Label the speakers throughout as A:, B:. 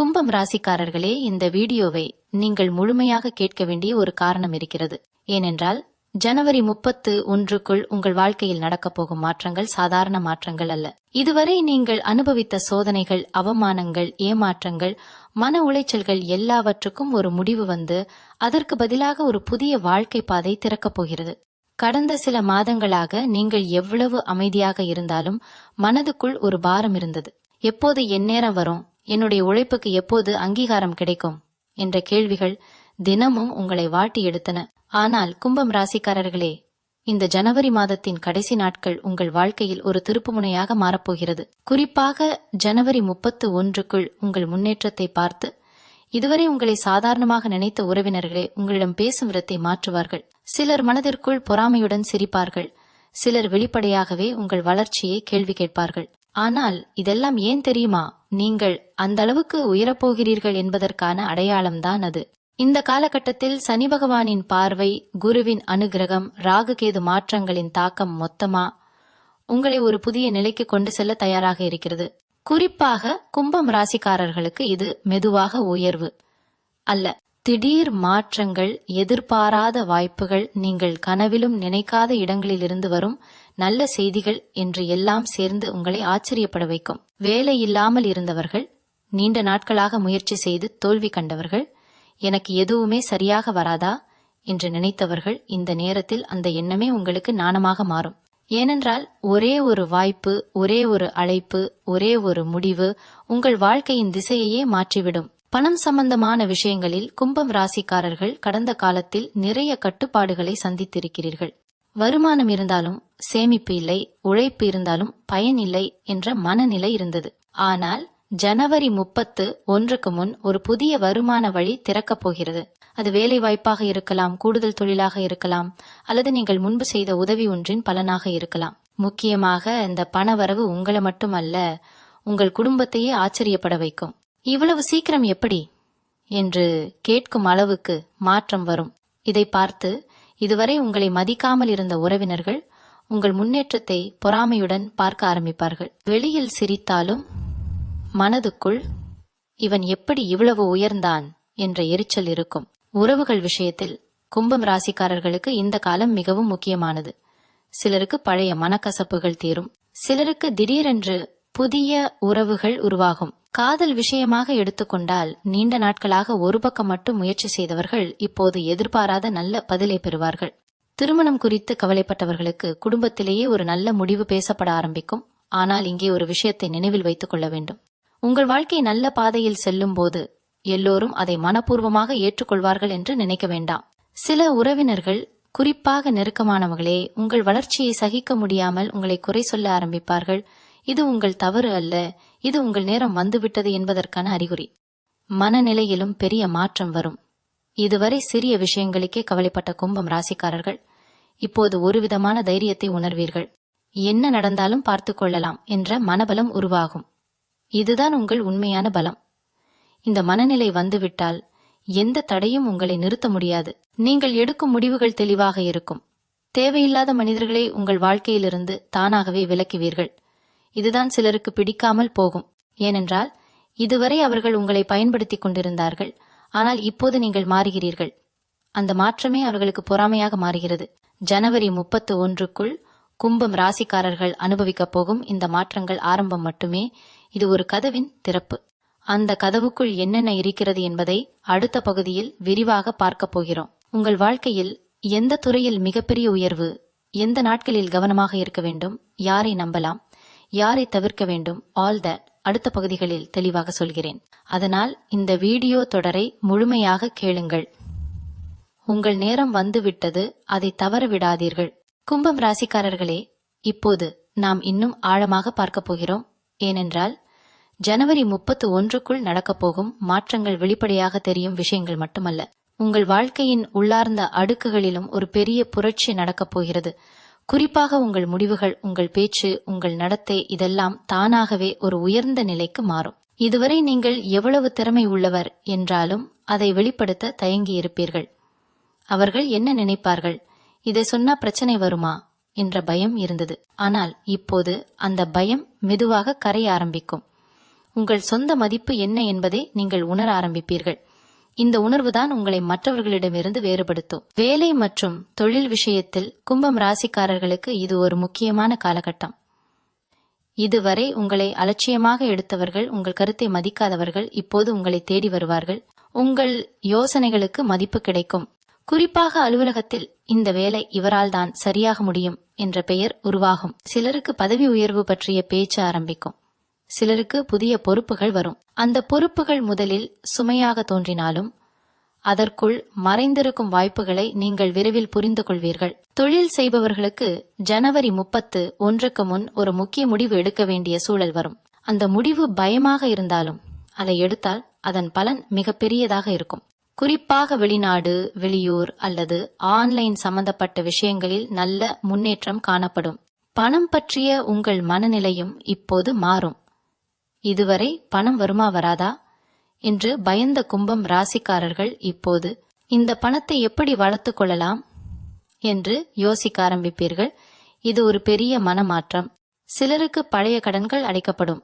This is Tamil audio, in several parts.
A: கும்பம் ராசிக்காரர்களே இந்த வீடியோவை நீங்கள் முழுமையாக கேட்க வேண்டிய ஒரு காரணம் இருக்கிறது. ஏனென்றால் ஜனவரி முப்பத்து ஒன்றுக்குள் உங்கள் வாழ்க்கையில் நடக்கப் போகும் மாற்றங்கள் சாதாரண மாற்றங்கள் அல்ல. இதுவரை நீங்கள் அனுபவித்த சோதனைகள் அவமானங்கள் ஏமாற்றங்கள் மன உளைச்சல்கள் எல்லாவற்றுக்கும் ஒரு முடிவு வந்து அதற்கு பதிலாக ஒரு புதிய வாழ்க்கை பாதை திறக்கப் போகிறது. கடந்த சில மாதங்களாக நீங்கள் எவ்வளவு அமைதியாக இருந்தாலும் மனதுக்குள் ஒரு பாரம் இருந்தது. எப்போது எந்நேரம் வரும்? என்னுடைய உழைப்புக்கு எப்போது அங்கீகாரம் கிடைக்கும்? என்ற கேள்விகள் தினமும் உங்களை வாட்டி எடுத்தன. ஆனால் கும்பம் ராசிக்காரர்களே இந்த ஜனவரி மாதத்தின் கடைசி நாட்கள் உங்கள் வாழ்க்கையில் ஒரு திருப்புமுனையாக மாறப்போகிறது. குறிப்பாக ஜனவரி முப்பத்து ஒன்றுக்குள் உங்கள் முன்னேற்றத்தை பார்த்து இதுவரை உங்களை சாதாரணமாக நினைத்த உறவினர்களே உங்களிடம் பேசும் விதத்தை மாற்றுவார்கள். சிலர் மனதிற்குள் பொறாமையுடன் சிரிப்பார்கள். சிலர் வெளிப்படையாகவே உங்கள் வளர்ச்சியை கேள்வி கேட்பார்கள். ஆனால் இதெல்லாம் ஏன் தெரியுமா? நீங்கள் அந்த அளவுக்கு உயரப்போகிறீர்கள் என்பதற்கான அடையாளம்தான் அது. இந்த காலகட்டத்தில் சனி பகவானின் பார்வை குருவின் அனுகிரகம் ராகுகேது மாற்றங்களின் தாக்கம் மொத்தமா உங்களை ஒரு புதிய நிலைக்கு கொண்டு செல்ல தயாராக இருக்கிறது. குறிப்பாக கும்பம் ராசிக்காரர்களுக்கு இது மெதுவாக உயர்வு அல்ல. திடீர் மாற்றங்கள் எதிர்பாராத வாய்ப்புகள் நீங்கள் கனவிலும் நினைக்காத இடங்களில் இருந்து வரும் நல்ல செய்திகள் என்று எல்லாம் சேர்ந்து உங்களை ஆச்சரியப்பட வைக்கும். வேலை இல்லாமல் இருந்தவர்கள் நீண்ட நாட்களாக முயற்சி செய்து தோல்வி கண்டவர்கள் எனக்கு எதுவுமே சரியாக வராதா என்று நினைத்தவர்கள் இந்த நேரத்தில் அந்த எண்ணமே உங்களுக்கு நாணமாக மாறும். ஏனென்றால் ஒரே ஒரு வாய்ப்பு ஒரே ஒரு அழைப்பு ஒரே ஒரு முடிவு உங்கள் வாழ்க்கையின் திசையையே மாற்றிவிடும். பணம் சம்பந்தமான விஷயங்களில் கும்பம் ராசிக்காரர்கள் கடந்த காலத்தில் நிறைய கட்டுப்பாடுகளை சந்தித்திருக்கிறீர்கள். வருமானம் இருந்தாலும் சேமிப்பு இல்லை உழைப்பு இருந்தாலும் பயன் இல்லை என்ற மனநிலை இருந்தது. ஆனால் ஜனவரி முப்பத்து ஒன்றுக்கு முன் ஒரு புதிய வருமான வழி திறக்கப் போகிறது. அது வேலை வாய்ப்பாக இருக்கலாம் கூடுதல் தொழிலாக இருக்கலாம் அல்லது நீங்கள் முன்பு செய்த உதவி ஒன்றின் பலனாக இருக்கலாம். முக்கியமாக இந்த பணவரவு உங்களை மட்டுமல்ல உங்கள் குடும்பத்தையே ஆச்சரியப்பட வைக்கும். இவ்வளவு சீக்கிரம் எப்படி? என்று கேட்கும் அளவுக்கு மாற்றம் வரும். இதை பார்த்து இதுவரை உங்களை மதிக்காமல் இருந்த உறவினர்கள் உங்கள் முன்னேற்றத்தை பொறாமையுடன் பார்க்க ஆரம்பிப்பார்கள். வெளியில் சிரித்தாலும் மனதுக்குள் இவன் எப்படி இவ்வளவு உயர்ந்தான்? என்ற எரிச்சல் இருக்கும். உறவுகள் விஷயத்தில் கும்பம் ராசிக்காரர்களுக்கு இந்த காலம் மிகவும் முக்கியமானது. சிலருக்கு பழைய மனக்கசப்புகள் தீரும். சிலருக்கு திடீரென்று புதிய உறவுகள் உருவாகும். காதல் விஷயமாக எடுத்துக்கொண்டால் நீண்ட நாட்களாக ஒரு பக்கம் மட்டும் முயற்சி செய்தவர்கள் இப்போது எதிர்பாராத நல்ல பதிலை பெறுவார்கள். திருமணம் குறித்து கவலைப்பட்டவர்களுக்கு குடும்பத்திலேயே ஒரு நல்ல முடிவு பேசப்பட ஆரம்பிக்கும். ஆனால் இங்கே ஒரு விஷயத்தை நினைவில் வைத்துக் கொள்ள வேண்டும். உங்கள் வாழ்க்கை நல்ல பாதையில் செல்லும் போது எல்லோரும் அதை மனப்பூர்வமாக ஏற்றுக்கொள்வார்கள் என்று நினைக்க வேண்டாம். சில உறவினர்கள் குறிப்பாக நெருக்கமானவர்களே உங்கள் வளர்ச்சியை சகிக்க முடியாமல் உங்களை குறை சொல்ல ஆரம்பிப்பார்கள். இது உங்கள் தவறு அல்ல. இது உங்கள் நேரம் வந்துவிட்டது என்பதற்கான அறிகுறி. மனநிலையிலும் பெரிய மாற்றம் வரும். இதுவரை சிறிய விஷயங்களுக்கே கவலைப்பட்ட கும்பம் ராசிக்காரர்கள் இப்போது ஒருவிதமான தைரியத்தை உணர்வீர்கள். என்ன நடந்தாலும் பார்த்துக் கொள்ளலாம் என்ற மனபலம் உருவாகும். இதுதான் உங்கள் உண்மையான பலம். இந்த மனநிலை வந்துவிட்டால் எந்த தடையும் உங்களை நிறுத்த முடியாது. நீங்கள் எடுக்கும் முடிவுகள் தெளிவாக இருக்கும். தேவையில்லாத மனிதர்களை உங்கள் வாழ்க்கையிலிருந்து தானாகவே விலக்குவீர்கள். இதுதான் சிலருக்கு பிடிக்காமல் போகும். ஏனென்றால் இதுவரை அவர்கள் உங்களை பயன்படுத்திக் கொண்டிருந்தார்கள். ஆனால் இப்போது நீங்கள் மாறுகிறீர்கள். அந்த மாற்றமே அவர்களுக்கு பொறாமையாக மாறுகிறது. ஜனவரி முப்பத்து ஒன்றுக்குள் கும்பம் ராசிக்காரர்கள் அனுபவிக்கப் போகும் இந்த மாற்றங்கள் ஆரம்பம் மட்டுமே. இது ஒரு கதவின் திறப்பு. அந்த கதவுக்குள் என்னென்ன இருக்கிறது என்பதை அடுத்த பகுதியில் விரிவாக பார்க்கப் போகிறோம். உங்கள் வாழ்க்கையில் எந்த துறையில் மிகப்பெரிய உயர்வு எந்த நாட்களில் கவனமாக இருக்க வேண்டும் யாரை நம்பலாம்? யாரை தவிர்க்க வேண்டும்? ஆல் தட் அடுத்த பகுதிகளில் தெளிவாக சொல்கிறேன். அதனால் இந்த வீடியோ தொடரை முழுமையாக கேளுங்கள். உங்கள் நேரம் வந்துவிட்டது அதை தவற விடாதீர்கள். கும்பம் ராசிக்காரர்களே இப்போது நாம் இன்னும் ஆழமாக பார்க்கப் போகிறோம். ஏனென்றால் ஜனவரி முப்பத்து ஒன்றுக்குள் நடக்கப் போகும் மாற்றங்கள் வெளிப்படையாக தெரியும் விஷயங்கள் மட்டுமல்ல. உங்கள் வாழ்க்கையின் உள்ளார்ந்த அடுக்குகளிலும் ஒரு பெரிய புரட்சி நடக்கப் போகிறது. குறிப்பாக உங்கள் முடிவுகள் உங்கள் பேச்சு உங்கள் நடத்தை இதெல்லாம் தானாகவே ஒரு உயர்ந்த நிலைக்கு மாறும். இதுவரை நீங்கள் எவ்வளவு திறமை உள்ளவர் என்றாலும் அதை வெளிப்படுத்த தயங்கி இருப்பீர்கள் அவர்கள் என்ன நினைப்பார்கள்? இதை சொன்னா பிரச்சனை வருமா? என்ற பயம் இருந்தது. ஆனால் இப்போது அந்த பயம் மெதுவாக கரைய ஆரம்பிக்கும். உங்கள் சொந்த மதிப்பு என்ன என்பதை நீங்கள் உணர ஆரம்பிப்பீர்கள். இந்த உணர்வுதான் உங்களை மற்றவர்களிடமிருந்து வேறுபடுத்தும். வேலை மற்றும் தொழில் விஷயத்தில் கும்பம் ராசிக்காரர்களுக்கு இது ஒரு முக்கியமான காலகட்டம். இதுவரை உங்களை அலட்சியமாக எடுத்தவர்கள் உங்கள் கருத்தை மதிக்காதவர்கள் இப்போது உங்களை தேடி வருவார்கள். உங்கள் யோசனைகளுக்கு மதிப்பு கிடைக்கும். குறிப்பாக அலுவலகத்தில் இந்த வேலை இவரால் தான் சரியாக முடியும் என்ற பெயர் உருவாகும். சிலருக்கு பதவி உயர்வு பற்றிய பேச்சு ஆரம்பிக்கும். சிலருக்கு புதிய பொறுப்புகள் வரும். அந்த பொறுப்புகள் முதலில் சுமையாக தோன்றினாலும் அதற்குள் மறைந்திருக்கும் வாய்ப்புகளை நீங்கள் விரைவில் புரிந்து கொள்வீர்கள். தொழில் செய்பவர்களுக்கு ஜனவரி முப்பத்து ஒன்றுக்கு முன் ஒரு முக்கிய முடிவு எடுக்க வேண்டிய சூழல் வரும். அந்த முடிவு பயமாக இருந்தாலும் அதை எடுத்தால் அதன் பலன் மிகப்பெரியதாக இருக்கும். குறிப்பாக வெளிநாடு வெளியூர் அல்லது ஆன்லைன் சம்பந்தப்பட்ட விஷயங்களில் நல்ல முன்னேற்றம் காணப்படும். பணம் பற்றிய உங்கள் மனநிலையும் இப்போது மாறும். இதுவரை பணம் வருமா வராதா? என்று பயந்த கும்பம் ராசிக்காரர்கள் இப்போது இந்த பணத்தை எப்படி வளர்த்து கொள்ளலாம்? என்று யோசிக்க ஆரம்பிப்பீர்கள். இது ஒரு பெரிய மனமாற்றம். சிலருக்கு பழைய கடன்கள் அடைக்கப்படும்.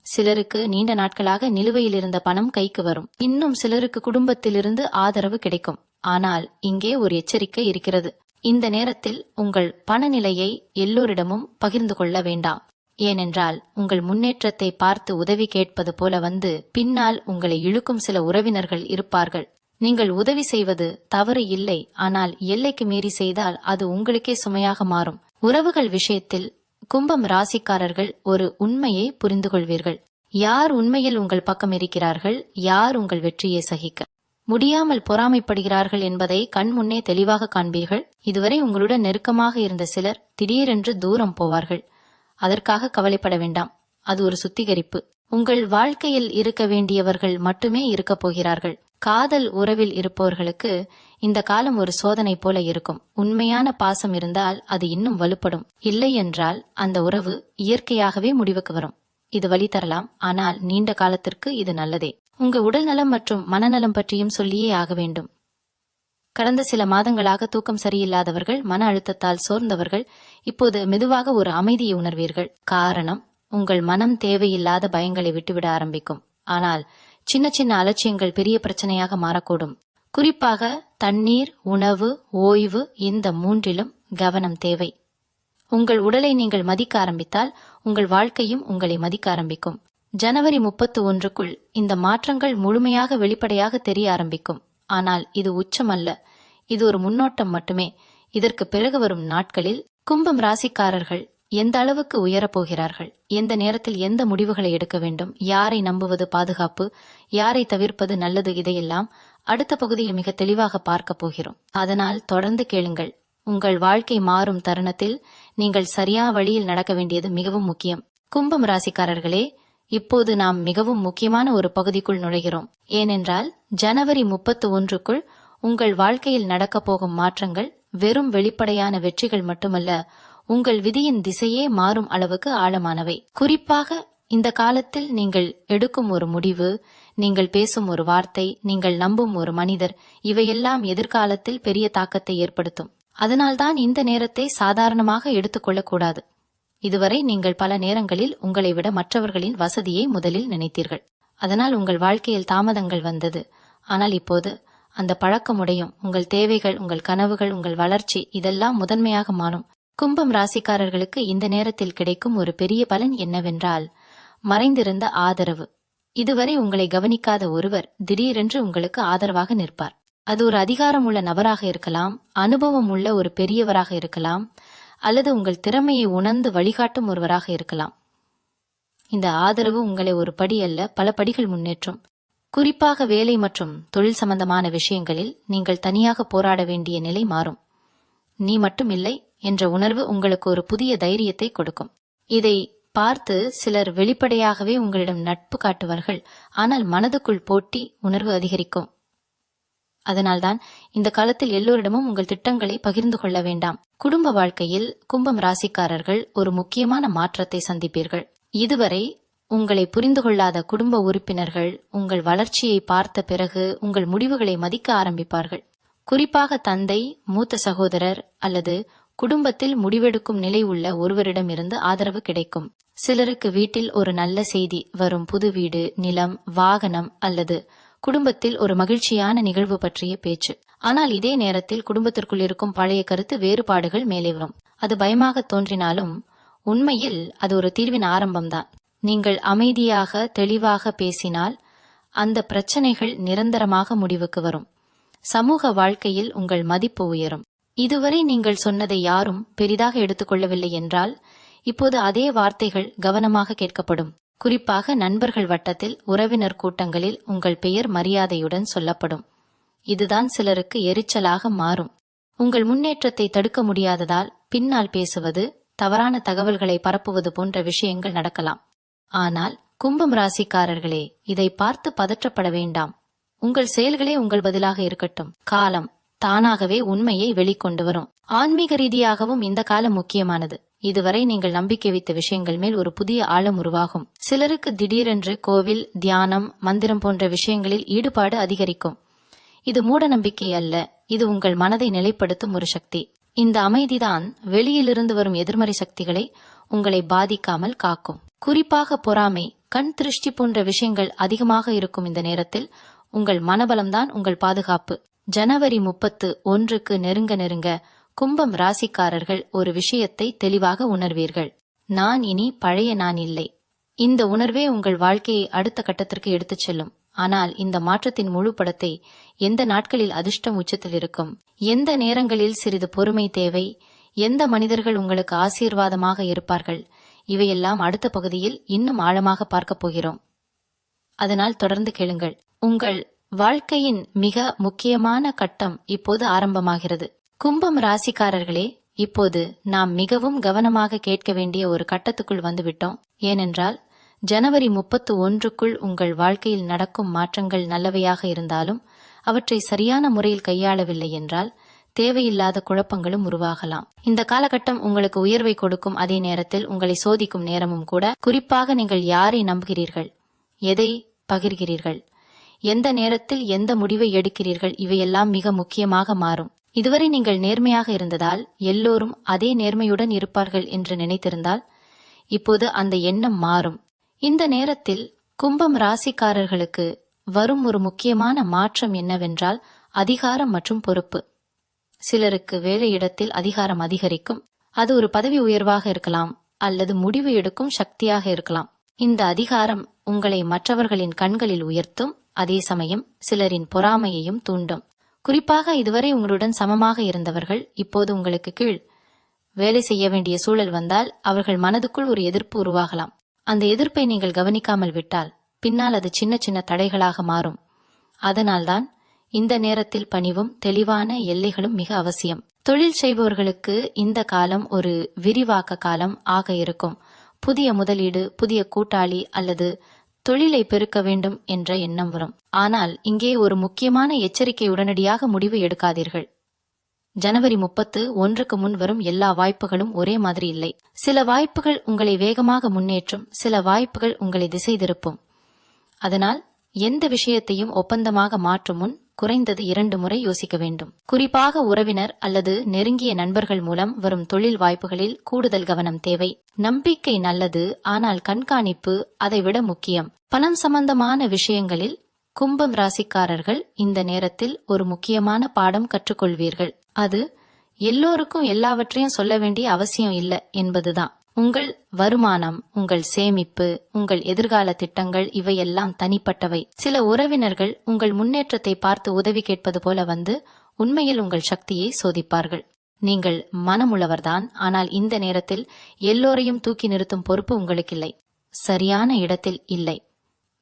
A: சிலருக்கு நீண்ட நாட்களாக நிலுவையில் இருந்த பணம் கைக்கு வரும். இன்னும் சிலருக்கு குடும்பத்திலிருந்து ஆதரவு கிடைக்கும். ஆனால் இங்கே ஒரு எச்சரிக்கை இருக்கிறது. இந்த நேரத்தில் உங்கள் பணநிலையை எல்லோரிடமும் பகிர்ந்து கொள்ள வேண்டாம். ஏனென்றால் உங்கள் முன்னேற்றத்தை பார்த்து உதவி கேட்பது போல வந்து பின்னால் உங்களை இழுக்கும் சில உறவினர்கள் இருப்பார்கள். நீங்கள் உதவி செய்வது தவறு இல்லை ஆனால் எல்லைக்கு மீறி செய்தால் அது உங்களுக்கே சுமையாக மாறும். உறவுகள் விஷயத்தில் கும்பம் ராசிக்காரர்கள் ஒரு உண்மையை புரிந்து கொள்வீர்கள் யார் உண்மையில் உங்கள் பக்கம் இருக்கிறார்கள் யார் உங்கள் வெற்றியை சகிக்க? முடியாமல் பொறாமைப்படுகிறார்கள் என்பதை கண் முன்னே தெளிவாக காண்பீர்கள். இதுவரை உங்களுடன் நெருக்கமாக இருந்த சிலர் திடீரென்று தூரம் போவார்கள். அதற்காக கவலைப்பட வேண்டாம். அது ஒரு சுத்திகரிப்பு. உங்கள் வாழ்க்கையில் இருக்க வேண்டியவர்கள் மட்டுமே இருக்கப் போகிறார்கள். காதல் உறவில் இருப்பவர்களுக்கு இந்த காலம் ஒரு சோதனை போல இருக்கும். உண்மையான பாசம் இருந்தால் அது இன்னும் வலுப்படும். இல்லை என்றால் அந்த உறவு இயற்கையாகவே முடிவுக்கு வரும். இது வழி தரலாம். ஆனால் நீண்ட காலத்திற்கு இது நல்லதே. உங்க உடல் நலம் மற்றும் மனநலம் பற்றியும் சொல்லியே ஆக வேண்டும். கடந்த சில மாதங்களாக தூக்கம் சரியில்லாதவர்கள் மன அழுத்தத்தால் சோர்ந்தவர்கள் இப்போது மெதுவாக ஒரு அமைதியை உணர்வீர்கள். காரணம் உங்கள் மனம் தேவையில்லாத பயங்களை விட்டுவிட ஆரம்பிக்கும். ஆனால் சின்ன சின்ன அலட்சியங்கள் பெரிய பிரச்சனையாக மாறக்கூடும். குறிப்பாக தண்ணீர் உணவு ஓய்வு இந்த மூன்றிலும் கவனம் தேவை. உங்கள் உடலை நீங்கள் மதிக்க ஆரம்பித்தால் உங்கள் வாழ்க்கையும் உங்களை மதிக்க ஆரம்பிக்கும். ஜனவரி முப்பத்து ஒன்றுக்குள் இந்த மாற்றங்கள் முழுமையாக வெளிப்படையாக தெரிய ஆரம்பிக்கும். ஆனால் இது உச்சம் அல்ல இது ஒரு முன்னோட்டம் மட்டுமே. இதற்கு பிறகு வரும் நாட்களில் கும்பம் ராசிக்காரர்கள் எந்த அளவுக்கு உயரப் போகிறார்கள்? எந்த நேரத்தில் எந்த முடிவுகளை எடுக்க வேண்டும்? யாரை நம்புவது பாதுகாப்பு? யாரை தவிர்ப்பது நல்லது? இதையெல்லாம் அடுத்த பகுதியில் மிக தெளிவாக பார்க்க போகிறோம். அதனால் தொடர்ந்து கேளுங்கள். உங்கள் வாழ்க்கை மாறும் தருணத்தில் நீங்கள் சரியா வழியில் நடக்க வேண்டியது மிகவும் முக்கியம். கும்பம் ராசிக்காரர்களே இப்போது நாம் மிகவும் முக்கியமான ஒரு பகுதிக்குள் நுழைகிறோம். ஏனென்றால் ஜனவரி முப்பத்து ஒன்றுக்குள் உங்கள் வாழ்க்கையில் நடக்கப் போகும் மாற்றங்கள் வெறும் வெளிப்படையான வெற்றிகள் மட்டுமல்ல உங்கள் விதியின் திசையே மாறும் அளவுக்கு ஆழமானவை. குறிப்பாக இந்த காலத்தில் நீங்கள் எடுக்கும் ஒரு முடிவு நீங்கள் பேசும் ஒரு வார்த்தை நீங்கள் நம்பும் ஒரு மனிதர் இவையெல்லாம் எதிர்காலத்தில் பெரிய தாக்கத்தை ஏற்படுத்தும். அதனால்தான் இந்த நேரத்தை சாதாரணமாக எடுத்துக்கொள்ளக்கூடாது இதுவரை நீங்கள் பல நேரங்களில் உங்களை விட மற்றவர்களின் வசதியை முதலில் நினைத்தீர்கள். அதனால் உங்கள் வாழ்க்கையில் தாமதங்கள் வந்தது. ஆனால் இப்போது அந்த பழக்கமுடையும் உங்கள் தேவைகள் உங்கள் கனவுகள் உங்கள் வளர்ச்சி இதெல்லாம் முதன்மையாக மாறும். கும்பம் ராசிக்காரர்களுக்கு இந்த நேரத்தில் கிடைக்கும் ஒரு பெரிய பலன் என்னவென்றால் மறைந்திருந்த ஆதரவு. இதுவரை உங்களை கவனிக்காத ஒருவர் திடீரென்று உங்களுக்கு ஆதரவாக நிற்பார். அது ஒரு அதிகாரம் உள்ள நபராக இருக்கலாம் அனுபவம் உள்ள ஒரு பெரியவராக இருக்கலாம் அல்லது உங்கள் திறமையை உணர்ந்து வழிகாட்டும் ஒருவராக இருக்கலாம். இந்த ஆதரவு உங்களை ஒரு படி அல்ல பல படிகள் முன்னேற்றும். குறிப்பாக வேலை மற்றும் தொழில் சம்பந்தமான விஷயங்களில் நீங்கள் தனியாக போராட வேண்டிய நிலை மாறும். நீ மட்டும் இல்லை என்ற உணர்வு உங்களுக்கு ஒரு புதிய தைரியத்தை கொடுக்கும். இதை பார்த்து சிலர் வெளிப்படையாகவே உங்களிடம் நட்பு காட்டுவார்கள். ஆனால் மனதுக்குள் போட்டி உணர்வு அதிகரிக்கும். அதனால்தான் இந்த காலத்தில் எல்லோரிடமும் உங்கள் திட்டங்களை பகிர்ந்து கொள்ள வேண்டாம். குடும்ப வாழ்க்கையில் கும்பம் ராசிக்காரர்கள் ஒரு முக்கியமான மாற்றத்தை சந்திப்பீர்கள். இதுவரை உங்களை புரிந்து கொள்ளாத குடும்ப உறுப்பினர்கள் உங்கள் வளர்ச்சியை பார்த்த பிறகு உங்கள் முடிவுகளை மதிக்க ஆரம்பிப்பார்கள். குறிப்பாக தந்தை மூத்த சகோதரர் அல்லது குடும்பத்தில் முடிவெடுக்கும் நிலை உள்ள ஒருவரிடமிருந்து ஆதரவு கிடைக்கும். சிலருக்கு வீட்டில் ஒரு நல்ல செய்தி வரும் புது வீடு நிலம் வாகனம் அல்லது குடும்பத்தில் ஒரு மகிழ்ச்சியான நிகழ்வு பற்றிய பேச்சு. ஆனால் இதே நேரத்தில் குடும்பத்திற்குள் இருக்கும் பழைய கருத்து வேறுபாடுகள் மேலே வரும். அது பயமாக தோன்றினாலும் உண்மையில் அது ஒரு தீர்வின் ஆரம்பம்தான். நீங்கள் அமைதியாக தெளிவாக பேசினால் அந்த பிரச்சனைகள் நிரந்தரமாக முடிவுக்கு வரும். சமூக வாழ்க்கையில் உங்கள் மதிப்பு உயரும். இதுவரை நீங்கள் சொன்னதை யாரும் பெரிதாக எடுத்துக்கொள்ளவில்லை என்றால் இப்போது அதே வார்த்தைகள் கவனமாக கேட்கப்படும். குறிப்பாக நண்பர்கள் வட்டத்தில் உறவினர் கூட்டங்களில் உங்கள் பெயர் மரியாதையுடன் சொல்லப்படும். இதுதான் சிலருக்கு எரிச்சலாக மாறும். உங்கள் முன்னேற்றத்தை தடுக்க முடியாததால் பின்னால் பேசுவது தவறான தகவல்களை பரப்புவது போன்ற விஷயங்கள் நடக்கலாம். ஆனால் கும்பம் ராசிக்காரர்களே இதை பார்த்து பதற்றப்பட வேண்டாம். உங்கள் செயல்களே உங்கள் பதிலாக இருக்கட்டும். காலம் தானாகவே உண்மையை வெளிக்கொண்டு வரும். ஆன்மீக ரீதியாகவும் இந்த காலம் முக்கியமானது. இதுவரை நீங்கள் நம்பிக்கை வைத்த விஷயங்கள் மேல் ஒரு புதிய ஆழம் உருவாகும். சிலருக்கு திடீரென்று கோவில் தியானம் மந்திரம் போன்ற விஷயங்களில் ஈடுபாடு அதிகரிக்கும். இது மூட நம்பிக்கை அல்ல. இது உங்கள் மனதை நிலைப்படுத்தும் ஒரு சக்தி. இந்த அமைதிதான் வெளியிலிருந்து வரும் எதிர்மறை சக்திகளை உங்களை பாதிக்காமல் காக்கும். குறிப்பாக பொறாமை கண் திருஷ்டி போன்ற விஷயங்கள் அதிகமாக இருக்கும் இந்த நேரத்தில் உங்கள் மனபலம்தான் உங்கள் பாதுகாப்பு. ஜனவரி முப்பத்து ஒன்றுக்கு நெருங்க நெருங்க கும்பம் ராசிக்காரர்கள் ஒரு விஷயத்தை தெளிவாக உணர்வீர்கள். நான் இனி பழைய நான் இல்லை. இந்த உணர்வே உங்கள் வாழ்க்கையை அடுத்த கட்டத்திற்கு எடுத்துச் செல்லும். ஆனால் இந்த மாற்றத்தின் முழு படத்தை எந்த நாட்களில் அதிர்ஷ்டம் உச்சத்தில் இருக்கும்? எந்த நேரங்களில் சிறிது பொறுமை தேவை? எந்த மனிதர்கள் உங்களுக்கு ஆசீர்வாதமாக இருப்பார்கள்? இவையெல்லாம் அடுத்த பகுதியில் இன்னும் ஆழமாக பார்க்கப் போகிறோம். அதனால் தொடர்ந்து கேளுங்கள். உங்கள் வாழ்க்கையின் மிக முக்கியமான கட்டம் இப்போது ஆரம்பமாகிறது. கும்பம் ராசிக்காரர்களே இப்போது நாம் மிகவும் கவனமாக கேட்க வேண்டிய ஒரு கட்டத்துக்குள் வந்துவிட்டோம். ஏனென்றால் ஜனவரி முப்பத்து ஒன்றுக்குள் உங்கள் வாழ்க்கையில் நடக்கும் மாற்றங்கள் நல்லவையாக இருந்தாலும் அவற்றை சரியான முறையில் கையாளவில்லை என்றால் தேவையில்லாத குழப்பங்களும் உருவாகலாம். இந்த காலகட்டம் உங்களுக்கு உயர்வை கொடுக்கும். அதே நேரத்தில் உங்களை சோதிக்கும் நேரமும் கூட குறிப்பாக நீங்கள் யாரை நம்புகிறீர்கள்? எதை பகிர்கிறீர்கள்? எந்த நேரத்தில் எந்த முடிவை எடுக்கிறீர்கள்? இவையெல்லாம் மிக முக்கியமாக மாறும். இதுவரை நீங்கள் நேர்மையாக இருந்ததால் எல்லோரும் அதே நேர்மையுடன் இருப்பார்கள் என்று நினைத்திருந்தால் இப்போது அந்த எண்ணம் மாறும். இந்த நேரத்தில் கும்பம் ராசிக்காரர்களுக்கு வரும் ஒரு முக்கியமான மாற்றம் என்னவென்றால் அதிகாரம் மற்றும் பொறுப்பு. சிலருக்கு வேலையிடத்தில் அதிகாரம் அதிகரிக்கும். அது ஒரு பதவி உயர்வாக இருக்கலாம் அல்லது முடிவு எடுக்கும் சக்தியாக இருக்கலாம். இந்த அதிகாரம் உங்களை மற்றவர்களின் கண்களில் உயர்த்தும் அதே சமயம் சிலரின் பொறாமையையும் தூண்டும். குறிப்பாக இதுவரை உங்களுடன் சமமாக இருந்தவர்கள் இப்போது உங்களுக்கு கீழ் வேலை செய்ய வேண்டிய சூழல் வந்தால் அவர்கள் மனதுக்குள் ஒரு எதிர்ப்பு உருவாகலாம். அந்த எதிர்ப்பை நீங்கள் கவனிக்காமல் விட்டால் பின்னால் அது சின்ன சின்ன தடைகளாக மாறும். அதனால்தான் இந்த நேரத்தில் பணிவும் தெளிவான எல்லைகளும் மிக அவசியம். தொழில் செய்பவர்களுக்கு இந்த காலம் ஒரு விரிவாக்க காலம் ஆக இருக்கும். புதிய முதலீடு புதிய கூட்டாளி அல்லது தொழிலை பெருக்க வேண்டும் என்ற எண்ணம் வரும். ஆனால் இங்கே ஒரு முக்கியமான எச்சரிக்கை உடனடியாக முடிவு எடுக்காதீர்கள். ஜனவரி முப்பத்து ஒன்றுக்கு முன் வரும் எல்லா வாய்ப்புகளும் ஒரே மாதிரி இல்லை. சில வாய்ப்புகள் உங்களை வேகமாக முன்னேற்றும் சில வாய்ப்புகள் உங்களை திசை திருப்பும். அதனால் எந்த விஷயத்தையும் ஒப்பந்தமாக மாற்றும் முன் குறைந்தது இரண்டு முறை யோசிக்க வேண்டும். குறிப்பாக உறவினர் அல்லது நெருங்கிய நண்பர்கள் மூலம் வரும் தொழில் வாய்ப்புகளில் கூடுதல் கவனம் தேவை. நம்பிக்கை நல்லது ஆனால் கண்காணிப்பு அதைவிட முக்கியம். பணம் சம்பந்தமான விஷயங்களில் கும்பம் ராசிக்காரர்கள் இந்த நேரத்தில் ஒரு முக்கியமான பாடம் கற்றுக்கொள்வீர்கள். அது எல்லோருக்கும் எல்லாவற்றையும் சொல்ல வேண்டிய அவசியம் இல்லை என்பதுதான். உங்கள் வருமானம் உங்கள் சேமிப்பு உங்கள் எதிர்கால திட்டங்கள் இவையெல்லாம் தனிப்பட்டவை. சில உறவினர்கள் உங்கள் முன்னேற்றத்தை பார்த்து உதவி கேட்பது போல வந்து உண்மையில் உங்கள் சக்தியை சோதிப்பார்கள். நீங்கள் மனமுள்ளவர்தான் ஆனால் இந்த நேரத்தில் எல்லோரையும் தூக்கி நிறுத்தும் பொறுப்பு உங்களுக்கில்லை. சரியான இடத்தில் இல்லை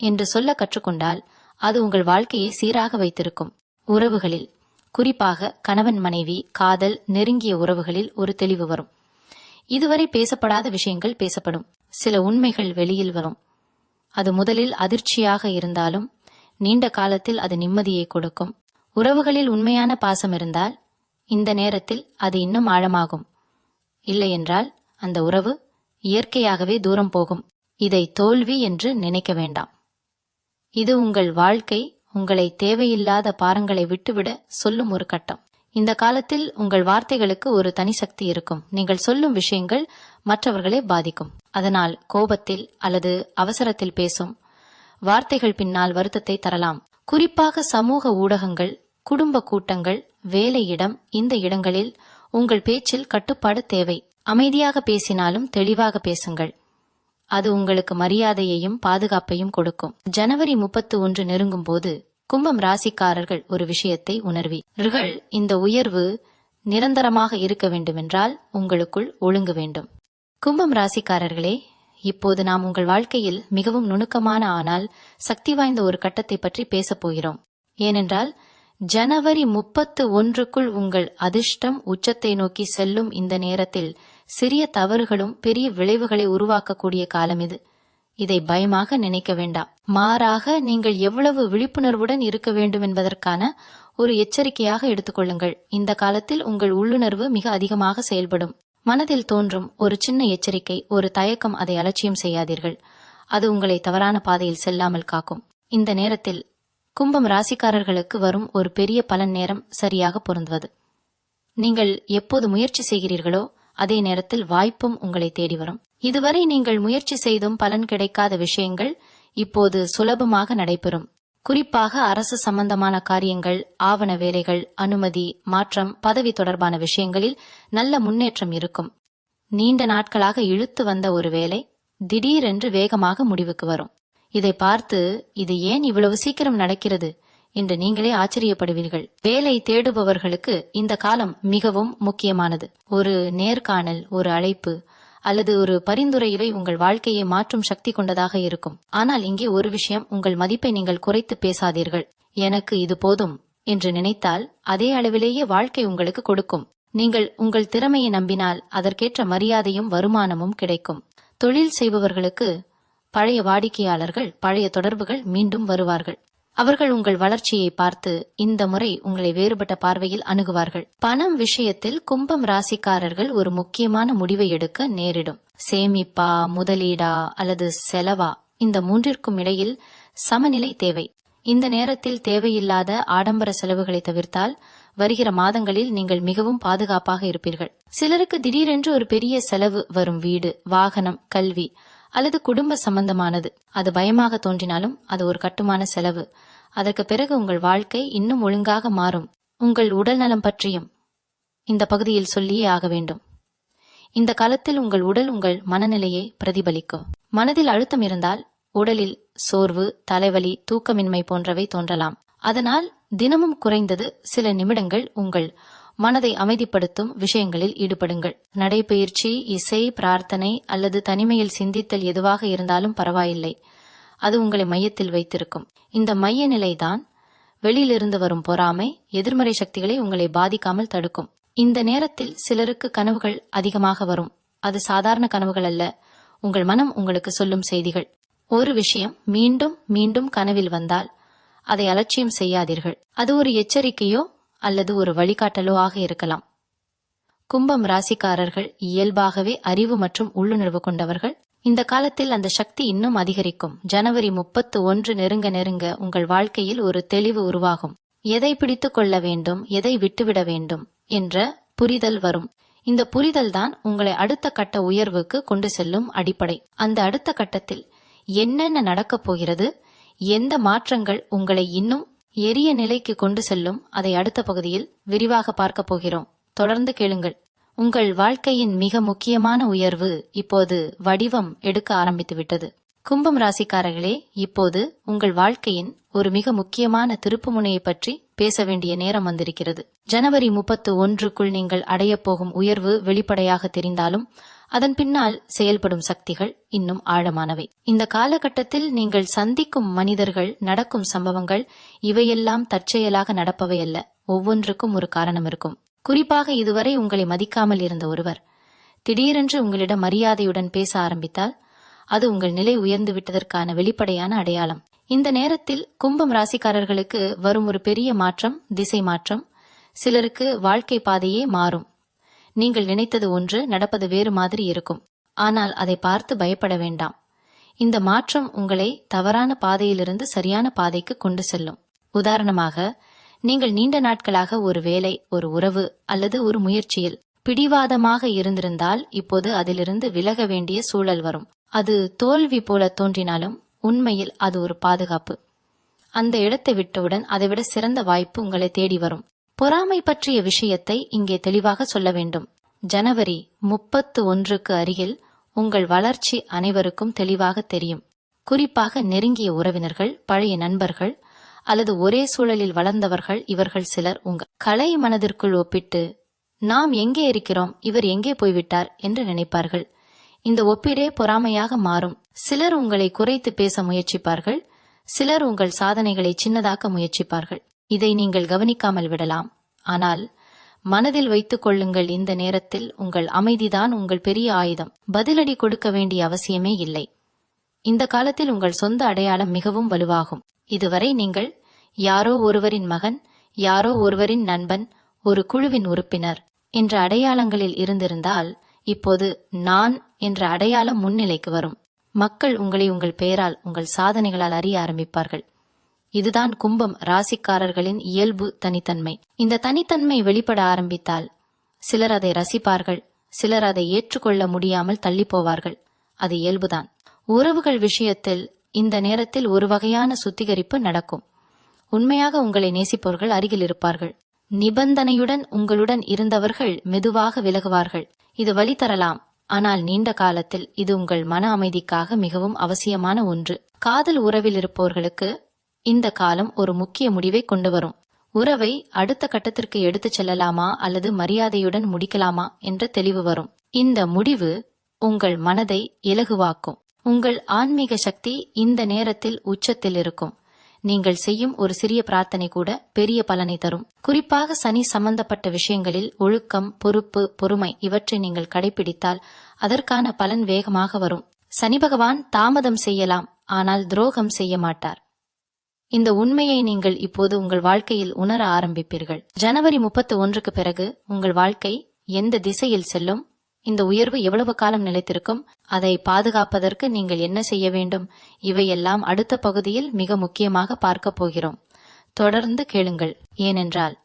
A: என்று சொல்ல கற்றுக்கொண்டால் அது உங்கள் வாழ்க்கையை சீராக வைத்திருக்கும். உறவுகளில் குறிப்பாக கணவன் மனைவி காதல் நெருங்கிய உறவுகளில் ஒரு தெளிவு வரும். இதுவரை பேசப்படாத விஷயங்கள் பேசப்படும். சில உண்மைகள் வெளியில் வரும். அது முதலில் அதிர்ச்சியாக இருந்தாலும் நீண்ட காலத்தில் அது நிம்மதியை கொடுக்கும். உறவுகளில் உண்மையான பாசம் இருந்தால் இந்த நேரத்தில் அது இன்னும் ஆழமாகும். இல்லையென்றால் அந்த உறவு இயற்கையாகவே தூரம் போகும். இதை தோல்வி என்று நினைக்க வேண்டாம். இது உங்கள் வாழ்க்கை உங்களை தேவையில்லாத பாரங்களை விட்டுவிட சொல்லும் ஒரு கட்டம். இந்த காலத்தில் உங்கள் வார்த்தைகளுக்கு ஒரு தனி சக்தி இருக்கும். நீங்கள் சொல்லும் விஷயங்கள் மற்றவர்களை பாதிக்கும். அதனால் கோபத்தில் அல்லது அவசரத்தில் பேசும். வார்த்தைகள் பின்னால் வருத்தத்தை தரலாம். குறிப்பாக சமூக ஊடகங்கள் குடும்ப கூட்டங்கள் வேலையிடம் இந்த இடங்களில் உங்கள் பேச்சில் கட்டுப்பாடு தேவை. அமைதியாக பேசினாலும் தெளிவாக பேசுங்கள். அது உங்களுக்கு மரியாதையையும் பாதுகாப்பையும் கொடுக்கும். ஜனவரி முப்பத்து ஒன்று நெருங்கும் போது கும்பம் ராசிக்காரர்கள் ஒரு விஷயத்தை உணர்வீர்கள் இந்த உயர்வு நிரந்தரமாக இருக்க வேண்டுமென்றால் உங்களுக்குள் ஒழுங்கு வேண்டும். கும்பம் ராசிக்காரர்களே இப்போது நாம் உங்கள் வாழ்க்கையில் மிகவும் நுணுக்கமான ஆனால் சக்தி வாய்ந்த ஒரு கட்டத்தை பற்றி பேசப் போகிறோம். ஏனென்றால் ஜனவரி முப்பத்து ஒன்றுக்குள் உங்கள் அதிர்ஷ்டம் உச்சத்தை நோக்கி செல்லும் இந்த நேரத்தில் சிறிய தவறுகளும் பெரிய விளைவுகளை உருவாக்கக்கூடிய காலம் இது. இதை பயமாக நினைக்க வேண்டாம். மாறாக நீங்கள் எவ்வளவு விழிப்புணர்வுடன் இருக்க வேண்டும் என்பதற்கான ஒரு எச்சரிக்கையாக எடுத்துக்கொள்ளுங்கள். இந்த காலத்தில் உங்கள் உள்ளுணர்வு மிக அதிகமாக செயல்படும். மனதில் தோன்றும் ஒரு சின்ன எச்சரிக்கை ஒரு தயக்கம் அதை அலட்சியம் செய்யாதீர்கள். அது உங்களை தவறான பாதையில் செல்லாமல் காக்கும். இந்த நேரத்தில் கும்பம் ராசிக்காரர்களுக்கு வரும் ஒரு பெரிய பலன் நேரம் சரியாக பொருந்துவது. நீங்கள் எப்போது முயற்சி செய்கிறீர்களோ அதே நேரத்தில் வாய்ப்பும் உங்களை தேடி வரும். இதுவரை நீங்கள் முயற்சி செய்தும் பலன் கிடைக்காத விஷயங்கள் இப்போது சுலபமாக நடைபெறும். குறிப்பாக அரசு சம்பந்தமான காரியங்கள் ஆவண வேலைகள் அனுமதி மாற்றம் பதவி தொடர்பான விஷயங்களில் நல்ல முன்னேற்றம் இருக்கும். நீண்ட நாட்களாக இழுத்து வந்த ஒரு வேலை திடீரென்று வேகமாக முடிவுக்கு வரும். இதை பார்த்து இது ஏன் இவ்வளவு சீக்கிரம் நடக்கிறது? என்று நீங்களே ஆச்சரியப்படுவீர்கள். வேலை தேடுபவர்களுக்கு இந்த காலம் மிகவும் முக்கியமானது. ஒரு நேர்காணல் ஒரு அழைப்பு அல்லது ஒரு பரிந்துரை இவை உங்கள் வாழ்க்கையை மாற்றும் சக்தி கொண்டதாக இருக்கும். ஆனால் இங்கே ஒரு விஷயம் உங்கள் மதிப்பை நீங்கள் குறைத்து பேசாதீர்கள். எனக்கு இது போதும் என்று நினைத்தால் அதே அளவிலேயே வாழ்க்கை உங்களுக்கு கொடுக்கும். நீங்கள் உங்கள் திறமையை நம்பினால் அதற்கேற்ற மரியாதையும் வருமானமும் கிடைக்கும். தொழில் செய்பவர்களுக்கு பழைய வாடிக்கையாளர்கள் பழைய தொடர்புகள் மீண்டும் வருவார்கள். அவர்கள் உங்கள் வளர்ச்சியை பார்த்து இந்த முறை உங்களை வேறுபட்ட பார்வையில் அணுகுவார்கள். பணம் விஷயத்தில் கும்பம் ராசிக்காரர்கள் ஒரு முக்கியமான முடிவை எடுக்க நேரிடும். சேமிப்பா முதலீடா அல்லது செலவா? இந்த மூன்றிற்கும் இடையில் சமநிலை தேவை. இந்த நேரத்தில் தேவையில்லாத ஆடம்பர செலவுகளை தவிர்த்தால் வருகிற மாதங்களில் நீங்கள் மிகவும் பாதுகாப்பாக இருப்பீர்கள். சிலருக்கு திடீரென்று ஒரு பெரிய செலவு வரும் வீடு வாகனம் கல்வி அல்லது குடும்ப சம்பந்தமானது. அது பயமாக தோன்றினாலும் அது ஒரு கட்டுமான செலவு. அதற்கு பிறகு உங்கள் வாழ்க்கை இன்னும் ஒழுங்காக மாறும். உங்கள் உடல் நலம் பற்றியும் இந்த பகுதியில் சொல்லியே ஆக வேண்டும். இந்த காலத்தில் உங்கள் உடல் உங்கள் மனநிலையை பிரதிபலிக்கும். மனதில் அழுத்தம் இருந்தால் உடலில் சோர்வு தலைவலி தூக்கமின்மை போன்றவை தோன்றலாம். அதனால் தினமும் குறைந்தது சில நிமிடங்கள் உங்கள் மனதை அமைதிப்படுத்தும் விஷயங்களில் ஈடுபடுங்கள். நடைபயிற்சி இசை பிரார்த்தனை அல்லது தனிமையில் சிந்தித்தல் எதுவாக இருந்தாலும் பரவாயில்லை. அது உங்களை மையத்தில் வைத்திருக்கும். இந்த மைய நிலைதான் வெளியிலிருந்து வரும் பொறாமை எதிர்மறை சக்திகளை உங்களை பாதிக்காமல் தடுக்கும். இந்த நேரத்தில் சிலருக்கு கனவுகள் அதிகமாக வரும். அது சாதாரண கனவுகள் அல்ல. உங்கள் மனம் உங்களுக்கு சொல்லும் செய்திகள். ஒரு விஷயம் மீண்டும் மீண்டும் கனவில் வந்தால் அதை அலட்சியம் செய்யாதீர்கள். அது ஒரு எச்சரிக்கையோ அல்லது ஒரு வழிகாட்டலோ ஆக இருக்கலாம். கும்பம் ராசிக்காரர்கள் இயல்பாகவே அறிவு மற்றும் உள்ளுணர்வு கொண்டவர்கள். இந்த காலத்தில் அந்த சக்தி இன்னும் அதிகரிக்கும். ஜனவரி முப்பத்து ஒன்று நெருங்க நெருங்க உங்கள் வாழ்க்கையில் ஒரு தெளிவு உருவாகும். எதை பிடித்துக் கொள்ள வேண்டும் எதை விட்டுவிட வேண்டும் என்ற புரிதல் வரும். இந்த புரிதல் தான் உங்களை அடுத்த கட்ட உயர்வுக்கு கொண்டு செல்லும் அடிப்படை. அந்த அடுத்த கட்டத்தில் என்னென்ன நடக்கப் போகிறது எந்த மாற்றங்கள் உங்களை இன்னும் எரிய நிலைக்கு கொண்டு செல்லும் அதை அடுத்த பகுதியில் விரிவாக பார்க்கப் போகிறோம். தொடர்ந்து கேளுங்கள். உங்கள் வாழ்க்கையின் மிக முக்கியமான உயர்வு இப்போது வடிவம் எடுக்க ஆரம்பித்துவிட்டது. கும்பம் ராசிக்காரர்களே இப்போது உங்கள் வாழ்க்கையின் ஒரு மிக முக்கியமான திருப்புமுனையை பற்றி பேச வேண்டிய நேரம் வந்திருக்கிறது. ஜனவரி முப்பத்து ஒன்றுக்குள் நீங்கள் அடையப் போகும் உயர்வு வெளிப்படையாக தெரிந்தாலும் அதன் பின்னால் செயல்படும் சக்திகள் இன்னும் ஆழமானவை. இந்த காலகட்டத்தில் நீங்கள் சந்திக்கும் மனிதர்கள் நடக்கும் சம்பவங்கள் இவையெல்லாம் தற்செயலாக நடப்பவை அல்ல. ஒவ்வொன்றுக்கும் ஒரு காரணம் இருக்கும். குறிப்பாக இதுவரை உங்களை மதிக்காமல் இருந்த ஒருவர். திடீரென்று உங்களிடம் மரியாதையுடன் பேச ஆரம்பித்தால் அது உங்கள் நிலை உயர்ந்து விட்டதற்கான வெளிப்படையான அடையாளம். இந்த நேரத்தில் கும்பம் ராசிக்காரர்களுக்கு வரும் ஒரு பெரிய மாற்றம் திசை மாற்றம். சிலருக்கு வாழ்க்கை பாதையே மாறும். நீங்கள் நினைத்தது ஒன்று நடப்பது வேறு மாதிரி இருக்கும். ஆனால் அதை பார்த்து பயப்பட வேண்டாம். இந்த மாற்றம் உங்களை தவறான பாதையிலிருந்து சரியான பாதைக்கு கொண்டு செல்லும். உதாரணமாக நீங்கள் நீண்ட நாட்களாக ஒரு வேலை ஒரு உறவு அல்லது ஒரு முயற்சியில் பிடிவாதமாக இருந்திருந்தால் இப்போது அதிலிருந்து விலக வேண்டிய சூழல் வரும். அது தோல்வி போல தோன்றினாலும் உண்மையில் அது ஒரு பாதுகாப்பு. அந்த இடத்தை விட்டவுடன் அதைவிட சிறந்த வாய்ப்பு உங்களை தேடி வரும். பொறாமை பற்றிய விஷயத்தை இங்கே தெளிவாக சொல்ல வேண்டும். ஜனவரி முப்பத்து ஒன்றுக்கு அருகில் உங்கள் வளர்ச்சி அனைவருக்கும் தெளிவாக தெரியும். குறிப்பாக நெருங்கிய உறவினர்கள் பழைய நண்பர்கள் அல்லது ஒரே சூழலில் வளர்ந்தவர்கள் இவர்கள் சிலர் உங்கள் கலை மனதிற்குள் ஒப்பிட்டு நாம் எங்கே இருக்கிறோம்? இவர் எங்கே போய்விட்டார்? என்று நினைப்பார்கள். இந்த ஒப்பீடே பொறாமையாக மாறும். சிலர் உங்களை குறைத்து பேச முயற்சிப்பார்கள். சிலர் உங்கள் சாதனைகளை சின்னதாக்க முயற்சிப்பார்கள். இதை நீங்கள் கவனிக்காமல் விடலாம். ஆனால் மனதில் வைத்துக் கொள்ளுங்கள் இந்த நேரத்தில் உங்கள் அமைதிதான் உங்கள் பெரிய ஆயுதம். பதிலடி கொடுக்க வேண்டிய அவசியமே இல்லை. இந்த காலத்தில் உங்கள் சொந்த அடையாளம் மிகவும் வலுவாகும். இதுவரை நீங்கள் யாரோ ஒருவரின் மகன் யாரோ ஒருவரின் நண்பன் ஒரு குழுவின் உறுப்பினர் என்ற அடையாளங்களில் இருந்திருந்தால் இப்போது நான் என்ற அடையாளம் முன்னிலைக்கு வரும். மக்கள் உங்களை உங்கள் பெயரால் உங்கள் சாதனைகளால் அறிய ஆரம்பிப்பார்கள். இதுதான் கும்பம் ராசிக்காரர்களின் இயல்பு தனித்தன்மை. இந்த தனித்தன்மை வெளிப்பட ஆரம்பித்தால் சிலர் அதை ரசிப்பார்கள் சிலர் அதை ஏற்றுக்கொள்ள முடியாமல் தள்ளி போவார்கள் அது இயல்புதான். உறவுகள் விஷயத்தில் இந்த நேரத்தில் ஒரு வகையான சுத்திகரிப்பு நடக்கும். உண்மையாக உங்களை நேசிப்பவர்கள் அருகில் இருப்பார்கள். நிபந்தனையுடன் உங்களுடன் இருந்தவர்கள் மெதுவாக விலகுவார்கள். இது வழி தரலாம் ஆனால் நீண்ட காலத்தில் இது உங்கள் மன அமைதிக்காக மிகவும் அவசியமான ஒன்று. காதல் உறவில் இருப்பவர்களுக்கு இந்த காலம் ஒரு முக்கிய முடிவை கொண்டு வரும். உறவை அடுத்த கட்டத்திற்கு எடுத்துச் செல்லலாமா அல்லது மரியாதையுடன் முடிக்கலாமா என்ற தெளிவு வரும். இந்த முடிவு உங்கள் மனதை இலகுவாக்கும். உங்கள் ஆன்மீக சக்தி இந்த நேரத்தில் உச்சத்தில் இருக்கும். நீங்கள் செய்யும் ஒரு சிறிய பிரார்த்தனை கூட பெரிய பலனை தரும். குறிப்பாக சனி சம்பந்தப்பட்ட விஷயங்களில் ஒழுக்கம் பொறுப்பு பொறுமை இவற்றை நீங்கள் கடைபிடித்தால் அதற்கான பலன் வேகமாக வரும். சனி பகவான் தாமதம் செய்யலாம் ஆனால் துரோகம் செய்ய மாட்டார். இந்த உண்மையை நீங்கள் இப்போது உங்கள் வாழ்க்கையில் உணர ஆரம்பிப்பீர்கள். ஜனவரி முப்பத்து ஒன்றுக்கு பிறகு உங்கள் வாழ்க்கை எந்த திசையில் செல்லும்? இந்த உயர்வு எவ்வளவு காலம் நிலைத்திருக்கும்? அதை பாதுகாப்பதற்கு நீங்கள் என்ன செய்ய வேண்டும்? இவையெல்லாம் அடுத்த பகுதியில் மிக முக்கியமாக பார்க்கப் போகிறோம். தொடர்ந்து கேளுங்கள். ஏனென்றால்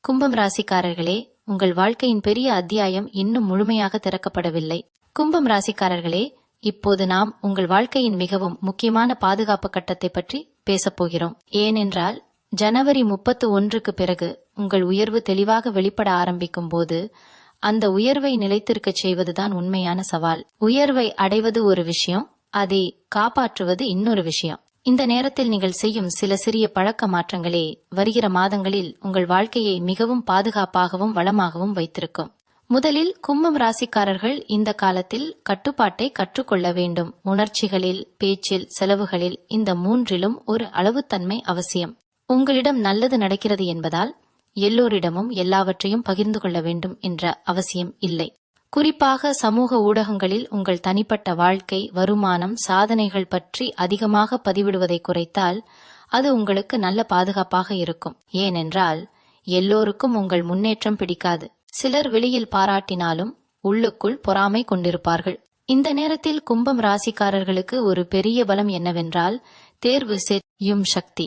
A: கும்பம் ராசிக்காரர்களே உங்கள் வாழ்க்கையின் பெரிய அத்தியாயம் இன்னும் முழுமையாக திறக்கப்படவில்லை. கும்பம் ராசிக்காரர்களே இப்போது நாம் உங்கள் வாழ்க்கையின் மிகவும் முக்கியமான பாதுகாப்பு கட்டத்தை பற்றி பேசப்போகிறோம். ஏனென்றால் ஜனவரி முப்பத்து ஒன்றுக்கு பிறகு உங்கள் உயர்வு தெளிவாக வெளிப்பட ஆரம்பிக்கும் போது அந்த உயர்வை நிலைத்திருக்கச் செய்வதுதான் உண்மையான சவால். உயர்வை அடைவது ஒரு விஷயம் அதை காப்பாற்றுவது இன்னொரு விஷயம். இந்த நேரத்தில் நீங்கள் செய்யும் சில சிறிய பழக்க மாற்றங்களே வருகிற மாதங்களில் உங்கள் வாழ்க்கையை மிகவும் பாதுகாப்பாகவும் வளமாகவும் வைத்திருக்கும். முதலில் கும்பம் ராசிக்காரர்கள் இந்த காலத்தில் கட்டுப்பாட்டை கற்றுக்கொள்ள வேண்டும். உணர்ச்சிகளில் பேச்சில் செலவுகளில் இந்த மூன்றிலும் ஒரு அளவுத்தன்மை அவசியம். உங்களிடம் நல்லது நடக்கிறது என்பதால் எல்லோரிடமும் எல்லாவற்றையும் பகிர்ந்து கொள்ள வேண்டும் என்ற அவசியம் இல்லை. குறிப்பாக சமூக ஊடகங்களில் உங்கள் தனிப்பட்ட வாழ்க்கை வருமானம் சாதனைகள் பற்றி அதிகமாக பதிவிடுவதை குறைத்தால் அது உங்களுக்கு நல்ல பாதுகாப்பாக இருக்கும். ஏனென்றால் எல்லோருக்கும் உங்கள் முன்னேற்றம் பிடிக்காது. சிலர் வெளியில் பாராட்டினாலும் உள்ளுக்குள் பொறாமை கொண்டிருப்பார்கள். இந்த நேரத்தில் கும்பம் ராசிக்காரர்களுக்கு ஒரு பெரிய பலம் என்னவென்றால் தேர்வு செய்யும் சக்தி.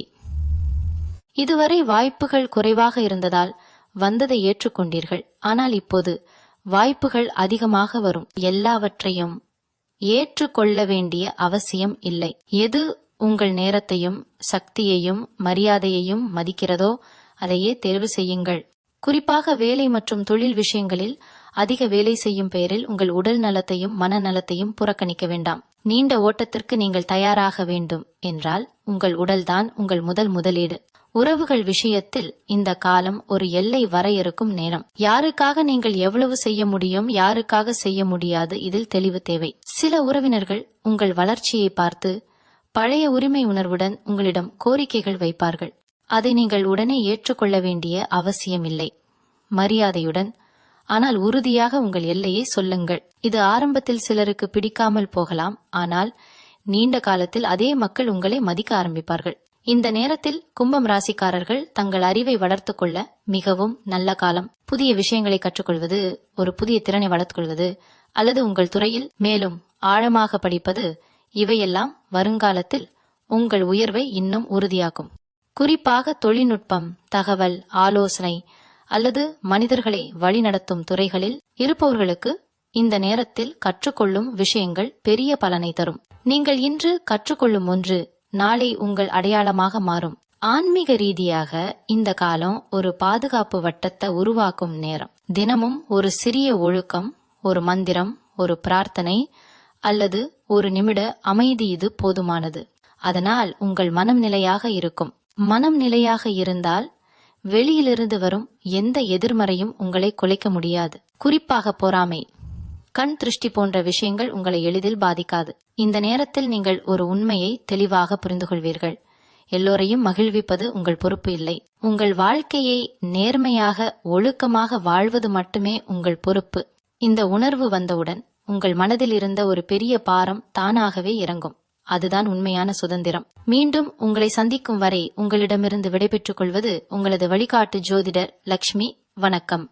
A: இதுவரை வாய்ப்புகள் குறைவாக இருந்ததால் வந்ததை ஏற்றுக்கொண்டீர்கள். ஆனால் இப்போது வாய்ப்புகள் அதிகமாக வரும். எல்லாவற்றையும் ஏற்றுக்கொள்ள வேண்டிய அவசியம் இல்லை. எது உங்கள் நேரத்தையும் சக்தியையும் மரியாதையையும் மதிக்கிறதோ அதையே தேர்வு செய்யுங்கள். குறிப்பாக வேலை மற்றும் தொழில் விஷயங்களில் அதிக வேலை செய்யும் பெயரில் உங்கள் உடல் நலத்தையும் மனநலத்தையும் புறக்கணிக்க வேண்டாம். நீண்ட ஓட்டத்திற்கு நீங்கள் தயாராக வேண்டும் என்றால் உங்கள் உடல்தான் உங்கள் முதல் முதலீடு. உறவுகள் விஷயத்தில் இந்த காலம் ஒரு எல்லை வரையறுக்கும் நேரம். யாருக்காக நீங்கள் எவ்வளவு செய்ய முடியும் யாருக்காக செய்ய முடியாது இதில் தெளிவு தேவை. சில உறவினர்கள் உங்கள் வளர்ச்சியை பார்த்து பழைய உரிமை உணர்வுடன் உங்களிடம் கோரிக்கைகள் வைப்பார்கள். அதை நீங்கள் உடனே ஏற்றுக்கொள்ள வேண்டிய அவசியமில்லை. மரியாதையுடன் ஆனால் உறுதியாக உங்கள் எல்லையை சொல்லுங்கள். இது ஆரம்பத்தில் சிலருக்கு பிடிக்காமல் போகலாம். ஆனால் நீண்ட காலத்தில் அதே மக்கள் உங்களை மதிக்க ஆரம்பிப்பார்கள். இந்த நேரத்தில் கும்பம் ராசிக்காரர்கள் தங்கள் அறிவை வளர்த்துக்கொள்ள மிகவும் நல்ல காலம். புதிய விஷயங்களை கற்றுக்கொள்வது ஒரு புதிய திறனை வளர்த்துக்கொள்வது அல்லது உங்கள் துறையில் மேலும் ஆழமாக படிப்பது இவையெல்லாம் வருங்காலத்தில் உங்கள் உயர்வை இன்னும் உறுதியாக்கும். குறிப்பாக தொழில்நுட்பம் தகவல் ஆலோசனை அல்லது மனிதர்களை வழிநடத்தும் துறைகளில் இருப்பவர்களுக்கு இந்த நேரத்தில் கற்றுக்கொள்ளும் விஷயங்கள் பெரிய பலனை தரும். நீங்கள் இன்று கற்றுக்கொள்ளும் ஒன்று நாளை உங்கள் அடையாளமாக மாறும். ஆன்மீக ரீதியாக இந்த காலம் ஒரு பாதுகாப்பு வட்டத்தை உருவாக்கும் நேரம். தினமும் ஒரு சிறிய ஒழுக்கம் ஒரு மந்திரம் ஒரு பிரார்த்தனை அல்லது ஒரு நிமிட அமைதி இது போதுமானது. அதனால் உங்கள் மனம் நிலையாக இருக்கும். மனம் நிலையாக இருந்தால் வெளியிலிருந்து வரும் எந்த எதிர்மறையும் உங்களை குலைக்க முடியாது. குறிப்பாக பொறாமை. கண் திருஷ்டி போன்ற விஷயங்கள் உங்களை எளிதில் பாதிக்காது. இந்த நேரத்தில் நீங்கள் ஒரு உண்மையை தெளிவாக புரிந்து கொள்வீர்கள் எல்லோரையும் மகிழ்விப்பது உங்கள் பொறுப்பு இல்லை. உங்கள் வாழ்க்கையை நேர்மையாக ஒழுக்கமாக வாழ்வது மட்டுமே உங்கள் பொறுப்பு. இந்த உணர்வு வந்தவுடன் உங்கள் மனதில் இருந்த ஒரு பெரிய பாரம் தானாகவே இறங்கும். அதுதான் உண்மையான சுதந்திரம். மீண்டும் உங்களை சந்திக்கும் வரை உங்களிடமிருந்து விடைபெற்றுக் கொள்வது உங்களது வழிகாட்டு ஜோதிடர் லக்ஷ்மி. வணக்கம்.